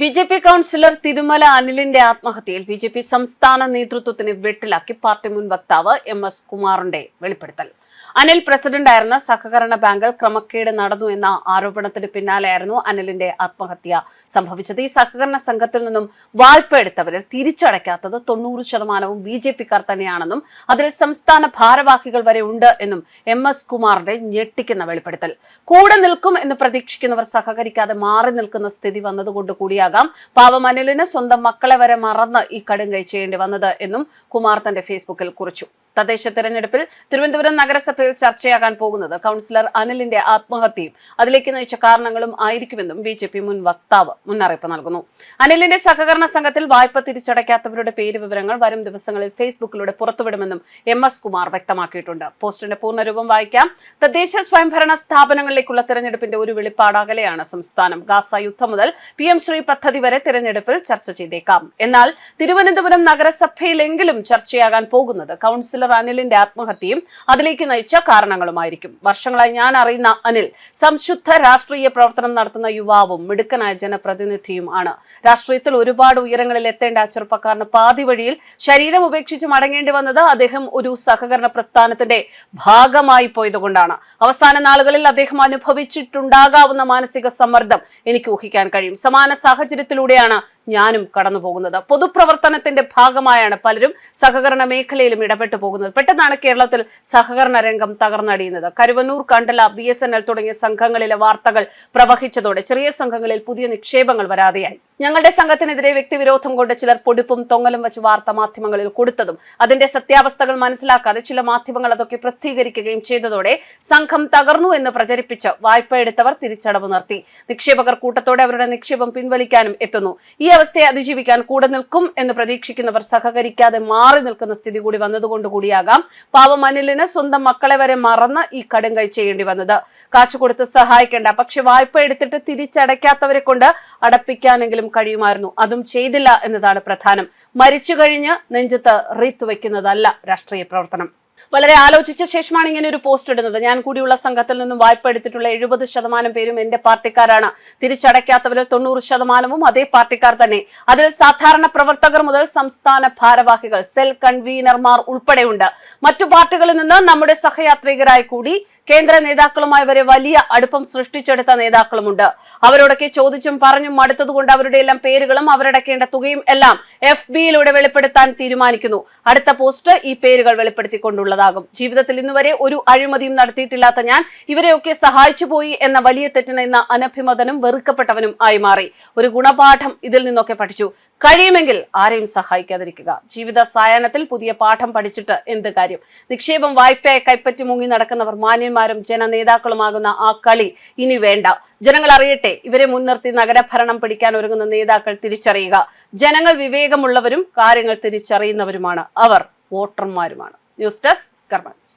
B J P councillor Thirumala അനിലിന്റെ ആത്മഹത്യയിൽ B J P സംസ്ഥാന നേതൃത്വത്തിന് വെട്ടിലാക്കി പാർട്ടി മുൻ വക്താവ് എം എസ് കുമാറിന്റെ വെളിപ്പെടുത്തൽ. അനിൽ പ്രസിഡന്റായിരുന്ന സഹകരണ ബാങ്കിൽ ക്രമക്കേട് നടന്നു എന്ന ആരോപണത്തിന് പിന്നാലെയായിരുന്നു അനിലിന്റെ ആത്മഹത്യ സംഭവിച്ചത്. ഈ സഹകരണ സംഘത്തിൽ നിന്നും വായ്പ എടുത്തവരിൽ തിരിച്ചടയ്ക്കാത്തത് തൊണ്ണൂറ് ശതമാനവും ബി ജെ പിക്കാർ തന്നെയാണെന്നും അതിൽ സംസ്ഥാന ഭാരവാഹികൾ വരെ ഉണ്ട് എന്നും എം എസ് കുമാറിന്റെ ഞെട്ടിക്കുന്ന വെളിപ്പെടുത്തൽ. കൂടെ നിൽക്കും എന്ന് പ്രതീക്ഷിക്കുന്നവർ സഹകരിക്കാതെ മാറി നിൽക്കുന്ന സ്ഥിതി വന്നതുകൊണ്ട് കൂടിയാകാം പാവം സ്വന്തം മക്കളെ വരെ മറന്ന് ഈ കടുങ്കൈ ചെയ്യേണ്ടി വന്നത് എന്നും കുമാർ തന്റെ ഫേസ്ബുക്കിൽ കുറിച്ചു. തദ്ദേശ തെരഞ്ഞെടുപ്പിൽ തിരുവനന്തപുരം നഗരസഭയിൽ ചർച്ചയാകാൻ പോകുന്നത് കൌൺസിലർ അനിലിന്റെ ആത്മഹത്യയും അതിലേക്ക് നയിച്ച കാരണങ്ങളും ആയിരിക്കുമെന്നും ബി ജെ പി മുൻ വക്താവ് മുന്നറിയിപ്പ് നൽകുന്നു. അനിലിന്റെ സഹകരണ സംഘത്തിൽ വായ്പ തിരിച്ചടയ്ക്കാത്തവരുടെ പേര് വിവരങ്ങൾ വരും ദിവസങ്ങളിൽ ഫേസ്ബുക്കിലൂടെ പുറത്തുവിടുമെന്നും എം എസ് കുമാർ വ്യക്തമാക്കിയിട്ടുണ്ട്. പോസ്റ്റിന്റെ പൂർണരൂപം വായിക്കാം. തദ്ദേശ സ്വയംഭരണ സ്ഥാപനങ്ങളിലേക്കുള്ള തെരഞ്ഞെടുപ്പിന്റെ ഒരു വെളിപ്പാടാകലെയാണ് സംസ്ഥാനം. ഗാസ യുദ്ധം മുതൽ പി എം ശ്രീ പദ്ധതി വരെ തെരഞ്ഞെടുപ്പിൽ ചർച്ച ചെയ്തേക്കാം. എന്നാൽ തിരുവനന്തപുരം നഗരസഭയിലെങ്കിലും ചർച്ചയാകാൻ പോകുന്നത് കൗൺസിലർ അനിലിന്റെ ആത്മഹത്യയും അതിലേക്ക് നയിച്ച കാരണങ്ങളുമായിരിക്കും. വർഷങ്ങളായി ഞാൻ അറിയുന്ന അനിൽ സംശുദ്ധ രാഷ്ട്രീയ പ്രവർത്തനം നടത്തുന്ന യുവാവും മിടുക്കനായ ജനപ്രതിനിധിയും ആണ്. രാഷ്ട്രീയത്തിൽ ഒരുപാട് ഉയരങ്ങളിൽ എത്തേണ്ട ആ ചെറുപ്പക്കാരന് പാതി വഴിയിൽ ശരീരം ഉപേക്ഷിച്ച് മടങ്ങേണ്ടി വന്നത് അദ്ദേഹം ഒരു സഹകരണ പ്രസ്ഥാനത്തിന്റെ ഭാഗമായി പോയതുകൊണ്ടാണ്. അവസാന നാളുകളിൽ അദ്ദേഹം അനുഭവിച്ചിട്ടുണ്ടാകാവുന്ന മാനസിക സമ്മർദ്ദം എനിക്ക് ഊഹിക്കാൻ കഴിയും. സമാന സാഹചര്യത്തിലൂടെയാണ് ഞാനും കടന്നു പോകുന്നത്. പൊതുപ്രവർത്തനത്തിന്റെ ഭാഗമായാണ് പലരും സഹകരണ മേഖലയിലും ഇടപെട്ടു പോകുന്നത്. പെട്ടെന്നാണ് കേരളത്തിൽ സഹകരണ രംഗം തകർന്നടിയുന്നത്. കരുവന്നൂർ കണ്ടല ബി തുടങ്ങിയ സംഘങ്ങളിലെ വാർത്തകൾ പ്രവഹിച്ചതോടെ ചെറിയ സംഘങ്ങളിൽ പുതിയ നിക്ഷേപങ്ങൾ വരാതെയായി. ഞങ്ങളുടെ സംഘത്തിനെതിരെ വ്യക്തിവിരോധം കൊണ്ട് ചിലർ പൊടിപ്പും തൊങ്ങലും വെച്ച് വാർത്താ മാധ്യമങ്ങളിൽ കൊടുത്തതും. അതിന്റെ സത്യാവസ്ഥകൾ മനസ്സിലാക്കാതെ ചില മാധ്യമങ്ങൾ അതൊക്കെ പ്രസിദ്ധീകരിക്കുകയും ചെയ്തതോടെ സംഘം തകർന്നു എന്ന് പ്രചരിപ്പിച്ച് വായ്പ എടുത്തവർ തിരിച്ചടവ് നിർത്തി. നിക്ഷേപകർ കൂട്ടത്തോടെ അവരുടെ നിക്ഷേപം പിൻവലിക്കാനും എത്തുന്നു. ഈ അവസ്ഥയെ അതിജീവിക്കാൻ കൂടെ നിൽക്കും എന്ന് പ്രതീക്ഷിക്കുന്നവർ സഹകരിക്കാതെ മാറി നിൽക്കുന്ന സ്ഥിതി കൂടി വന്നതുകൊണ്ട് കൂടിയാകാം പാവം അനിലിന് സ്വന്തം മക്കളെ വരെ മറന്ന് ഈ കടുങ്കൈ ചെയ്യേണ്ടി വന്നത്. കാശ് കൊടുത്ത് സഹായിക്കേണ്ട പക്ഷെ വായ്പ എടുത്തിട്ട് തിരിച്ചടയ്ക്കാത്തവരെ കൊണ്ട് അടപ്പിക്കാനെങ്കിലും കഴിയുമായിരുന്നു. അതും ചെയ്തില്ല എന്നതാണ് പ്രധാനം. മരിച്ചു കഴിഞ്ഞ് നെഞ്ചത്ത് റീത്ത് വയ്ക്കുന്നതല്ല രാഷ്ട്രീയ പ്രവർത്തനം. വളരെ ആലോചിച്ച ശേഷമാണ് ഇങ്ങനെ ഒരു പോസ്റ്റ് ഇടുന്നത്. ഞാൻ കൂടിയുള്ള സംഘത്തിൽ നിന്നും വായ്പ എടുത്തിട്ടുള്ള എഴുപത് ശതമാനം പേരും എന്റെ പാർട്ടിക്കാരാണ്. തിരിച്ചടയ്ക്കാത്തവരിൽ തൊണ്ണൂറ് ശതമാനവും അതേ പാർട്ടിക്കാർ തന്നെ. അതിൽ സാധാരണ പ്രവർത്തകർ മുതൽ സംസ്ഥാന ഭാരവാഹികൾ സെൽ കൺവീനർമാർ ഉൾപ്പെടെയുണ്ട്. മറ്റു പാർട്ടികളിൽ നിന്ന് നമ്മുടെ സഹയാത്രികരായി കൂടി കേന്ദ്ര നേതാക്കളുമായി വരെ വലിയ അടുപ്പം സൃഷ്ടിച്ചെടുത്ത നേതാക്കളുമുണ്ട്. അവരോടൊക്കെ ചോദിച്ചും പറഞ്ഞും മടുത്തതുകൊണ്ട് അവരുടെ എല്ലാം പേരുകളും അവരടക്കേണ്ട തുകയും എല്ലാം എഫ് ബിയിലൂടെ വെളിപ്പെടുത്താൻ തീരുമാനിക്കുന്നു. അടുത്ത പോസ്റ്റ് ഈ പേരുകൾ വെളിപ്പെടുത്തിക്കൊണ്ടുള്ളതാകും ജീവിതത്തിൽ ഇന്നുവരെ ഒരു അഴിമതിയും നടത്തിയിട്ടില്ലാത്ത ഞാൻ ഇവരെയൊക്കെ സഹായിച്ചു പോയി എന്ന വലിയ തെറ്റിന് ഇന്ന് അനഭിമതനും വെറുക്കപ്പെട്ടവനും ആയി മാറി. ഒരു ഗുണപാഠം ഇതിൽ നിന്നൊക്കെ പഠിച്ചു. കഴിയുമെങ്കിൽ ആരെയും സഹായിക്കാതിരിക്കുക. ജീവിത സായാഹ്നത്തിൽ പുതിയ പാഠം പഠിച്ചിട്ട് എന്ത് കാര്യം? നിക്ഷേപം വായ്പയെ കൈപ്പറ്റി മുങ്ങി നടക്കുന്നവർ മാന്യന്മാരും ജനനേതാക്കളുമാകുന്ന ആ കളി ഇനി വേണ്ട. ജനങ്ങൾ അറിയട്ടെ ഇവരെ മുൻനിർത്തി നഗരഭരണം പിടിക്കാൻ ഒരുങ്ങുന്ന നേതാക്കൾ തിരിച്ചറിയുക. ജനങ്ങൾ വിവേകമുള്ളവരും കാര്യങ്ങൾ തിരിച്ചറിയുന്നവരുമാണ്. അവർ വോട്ടർമാരുമാണ്. News desk കർമ്മൻസ്